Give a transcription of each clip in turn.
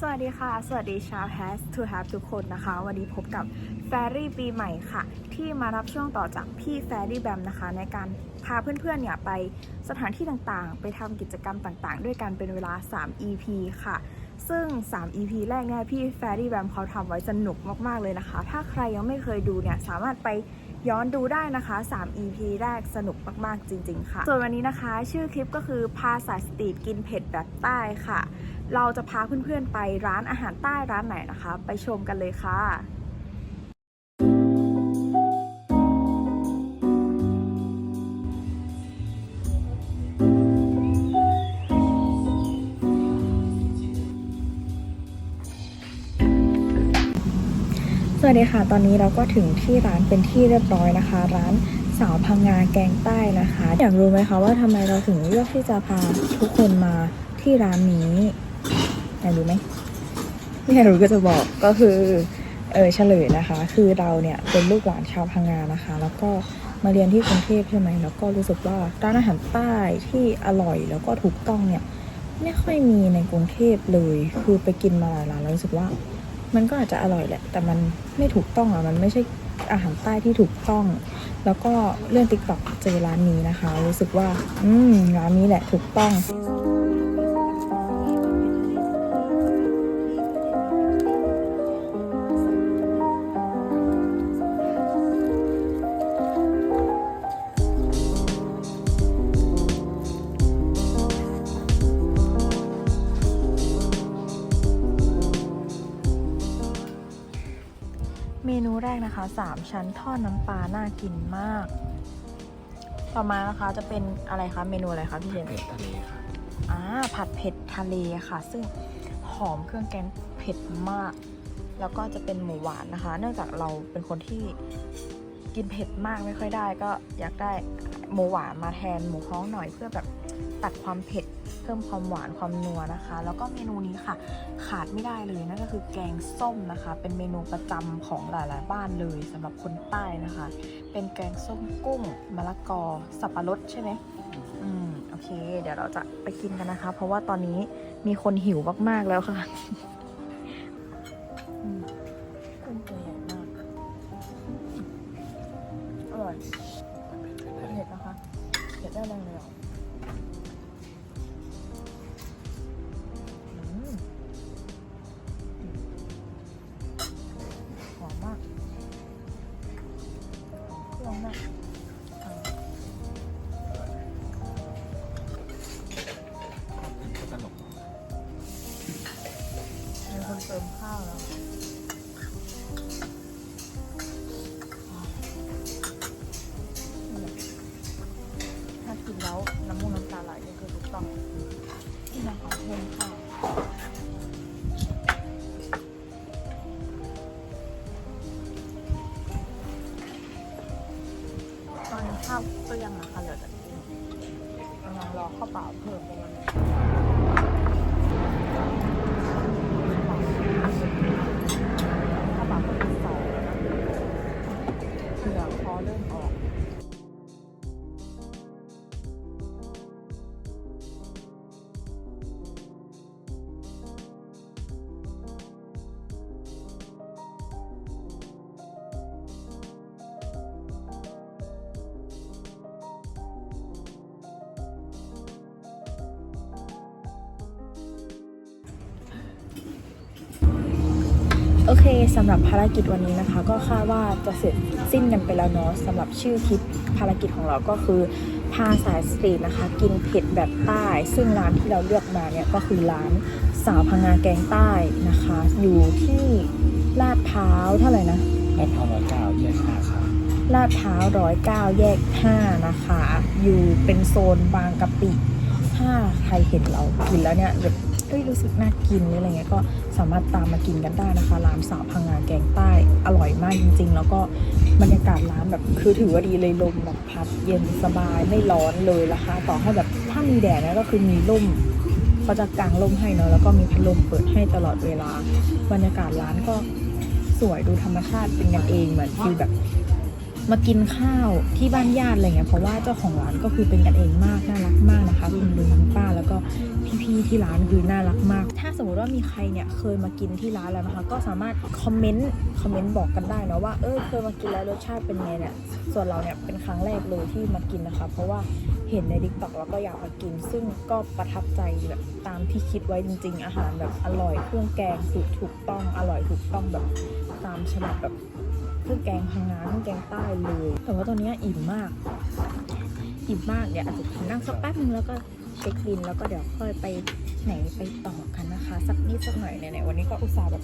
สวัสดีค่ะ สวัสดีชาว Has to Have ทุกคนนะคะ วันนี้พบกับแฟรี่ปีใหม่ค่ะ ที่มารับช่วงต่อจากพี่แฟรี่แบมนะคะ ในการพาเพื่อนๆเนี่ยไปสถานที่ต่างๆ ไปทำกิจกรรมต่างๆ ด้วยกันเป็นเวลา 3 EP ค่ะ ซึ่ง 3 EP แรกเนี่ยพี่แฟรี่แบมเขาทำไว้สนุกมากๆเลยนะคะ ถ้าใครยังไม่เคยดูเนี่ยสามารถไป ย้อนดูได้นะคะ 3 EP แรกสนุกมากๆจริง ๆ ค่ะ ส่วนวันนี้นะคะ ชื่อคลิปก็คือพาสายสตรีทกินเผ็ดแบบใต้ค่ะ เราจะพาเพื่อนๆไปร้านอาหารใต้ร้านไหนนะคะ ไปชมกันเลยค่ะ วัสดีค่ะ ตอนนี้เราก็ถึงที่ร้านเป็นที่เรียบร้อยนะคะ ร้านสาวพังงาแกงใต้นะคะ อยากรู้ไหมคะว่าทำไมเราถึงเลือกที่จะพาทุกคนมาที่ร้านนี้อยากรู้ไหมไม่อยากรู้ก็จะบอกก็คือเออเฉลยนะคะ คือเราเนี่ยเป็นลูกหลานชาวพังงานะคะ แล้วก็มาเรียนที่กรุงเทพใช่ไหมแล้วก็รู้สึกว่าร้านอาหารใต้ที่อร่อยแล้วก็ถูกต้องเนี่ยไม่ค่อยมีในกรุงเทพเลย คือไปกินมาหลายร้านแล้วรู้สึกว่า มันก็อาจจะอร่อยแหละ แต่มันไม่ถูกต้องอะ มันไม่ใช่อาหารใต้ที่ถูกต้อง แล้วก็เรื่องติ๊กต็อกเจอร้านนี้นะคะ รู้สึกว่า อืม ร้านนี้แหละถูกต้อง นูแรกนะคะ 3 ชั้นทอดน้ำปลาน่ากินมาก ต่อมานะคะจะเป็นอะไรคะเมนูอะไรคะพี่เจนเผ็ดทะเลครับอ่าผัดเผ็ดทะเลค่ะ ซึ่งหอมเครื่องแกงเผ็ดมาก แล้วก็จะเป็นหมูหวานนะคะ เนื่องจากเราเป็นคนที่กินเผ็ดมากไม่ค่อยได้ ก็อยากได้หมูหวานมาแทนหมูฮ้องหน่อยเพื่อแบบตัดความเผ็ด เพิ่มความหวานความนัวนะคะ แล้วก็เมนูนี้ค่ะขาดไม่ได้เลยนั่นก็คือแกงส้มนะคะ เป็นเมนูประจำของหลาย ๆ บ้านเลยสำหรับคนใต้นะคะ เป็นแกงส้มกุ้งมะละกอ สับปะรดใช่ไหมอืมโอเค เดี๋ยวเราจะไปกินกันนะคะ เพราะว่าตอนนี้มีคนหิวมาก ๆ แล้วค่ะ ข้าวก็ยังนะคะเหลือแต่กินกำลังรอข้าวเปล่าเพิ่มประมาณ เคสำหรับภารกิจวันนี้นะคะ ก็คาดว่าจะเสร็จสิ้นกันไปแล้วเนาะสำหรับชื่อคลิปภารกิจของเราก็คือพาสายสตรีทนะคะ กินเผ็ดแบบใต้ ซึ่งร้านที่เราเลือกมาเนี่ยก็คือร้านสาวพังงาแกงใต้นะคะ อยู่ที่ลาดพร้าวเท่าไหร่นะลาดพร้าวร้อยเก้าแยกห้าครับลาดพร้าวร้อยเก้าแยกห้านะคะ อยู่เป็นโซนบางกะปิถ้าใครเห็นเรากินแล้วเนี่ย เอ้ยรู้สึกน่ากินหรืออะไรเงี้ยก็สามารถตามมากินกันได้นะคะร้านสาวพังงาแกงใต้อร่อยมากจริง ๆ แล้วก็บรรยากาศร้านแบบคือถือว่าดีเลยลมแบบพัดเย็นสบายไม่ร้อนเลยราคาต่อให้แบบถ้ามีแดดนะก็คือมีร่มเขาจะกางร่มให้เนาะแล้วก็มีพัดลมเปิดให้ตลอดเวลา บรรยากาศร้านก็สวยดูธรรมชาติเป็นกันเองเหมือนฟีลแบบ มากินข้าวที่บ้านญาติอะไรเงี้ยเพราะว่าเจ้าของร้านก็คือเป็นกันเองมากน่ารักมากนะคะคุณลุงคุณป้าแล้วก็พี่ๆที่ร้านคือน่ารักมาก ถ้าสมมติว่ามีใครเนี่ยเคยมากินที่ร้านแล้วนะคะ ก็สามารถคอมเมนต์คอมเมนต์บอกกันได้นะว่าเออเคยมากินแล้วรสชาติเป็นไงเนี่ยส่วนเราเนี่ยเป็นครั้งแรกเลยที่มากินนะคะ เพราะว่าเห็นในดิกตอกแล้วก็อยากมากิน ซึ่งก็ประทับใจแบบตามที่คิดไว้จริง ๆ อาหารแบบอร่อยเครื่องแกงสูตรถูกต้องอร่อยถูกต้องแบบตามฉบับแบบ เครื่องแกงพังงาเครื่องแกงใต้เลย แต่ว่าตอนนี้อิ่มมาก อิ่มมากเดี๋ยวอาจจะนั่งสักแป๊บนึงแล้วก็เช็คบินแล้วก็เดี๋ยวค่อยไปไหนไปต่อกันนะคะ สักนิดสักหน่อยไหนๆวันนี้ก็อุตส่าห์แบบ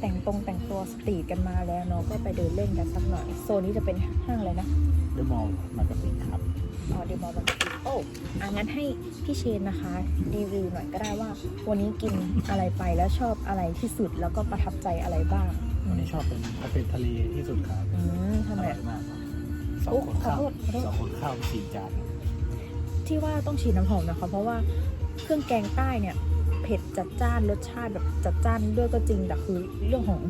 แต่งตรงแต่งตัวสตรีทกันมาแล้วเนาะก็ไปเดินเล่นกันสักหน่อย โซนนี้จะเป็นห้างอะไรนะเดอะมอลล์มากระปิครับอ๋อเดมอลล์บางกะปิโอ้อางั้นให้พี่เชนนะคะรีวิวหน่อยก็ได้ว่า วันนี้กินอะไรไปแล้วชอบอะไรที่สุดแล้วก็ประทับใจอะไรบ้าง วันนี้ชอบเป็นกาแฟทะเลที่สุดครับอืมอทำไมร่อยมากครับสองโอ้คนข้าวขอโทษขอโทษ สองคนข้าวสี่จานที่ว่าต้องฉีดน้ำหอมนะคะเพราะว่าเครื่องแกงใต้เนี่ยเผ็ดจัดจ้านรสชาติแบบจัดจ้านด้วยก็จริงแต่คือเรื่องของ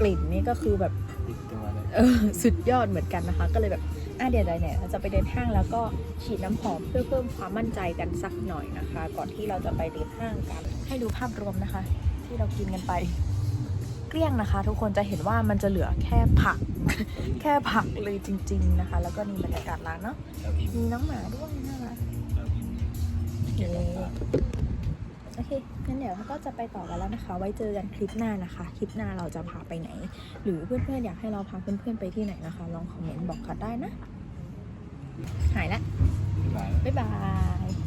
กลิ่นนี่ก็คือแบบติดตัวเลยเออสุดยอดเหมือนกันนะคะ ก็เลยแบบอะเดี๋ยวเนี่ยเราจะไปเดินห้างแล้วก็ฉีดน้ำหอมเพื่อเพิ่มความมั่นใจกันสักหน่อยนะคะ ก่อนที่เราจะไปเดินห้างกัน ให้ดูภาพรวมนะคะ ที่เรากินกันไปเกลี้ยงนะคะ ทุกคนจะเห็นว่ามันจะเหลือแค่ผัก แค่ผักเลยจริง ๆนะคะ แล้วก็นี่บรรยากาศร้านเนาะแล้วอิ่มมีน้องหมาด้วยน่ารักแล้วอิ่มเกี่ยวกับข้าวโอเคงั้นเดี๋ยวเราก็จะไปต่อกันแล้วนะคะ ไว้เจอกันคลิปหน้านะคะ คลิปหน้าเราจะพาไปไหน หรือเพื่อนๆอยากให้เราพาเพื่อนๆไปที่ไหนนะคะ ลองคอมเมนต์บอกกันได้นะ หายละบ๊ายบายบ๊ายบาย